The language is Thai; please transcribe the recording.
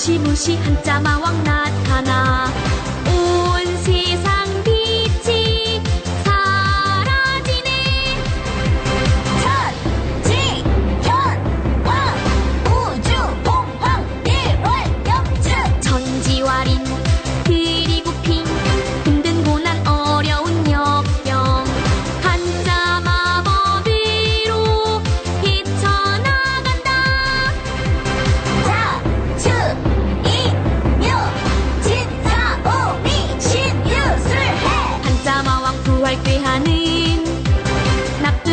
무시무시한 짜마왕 나타나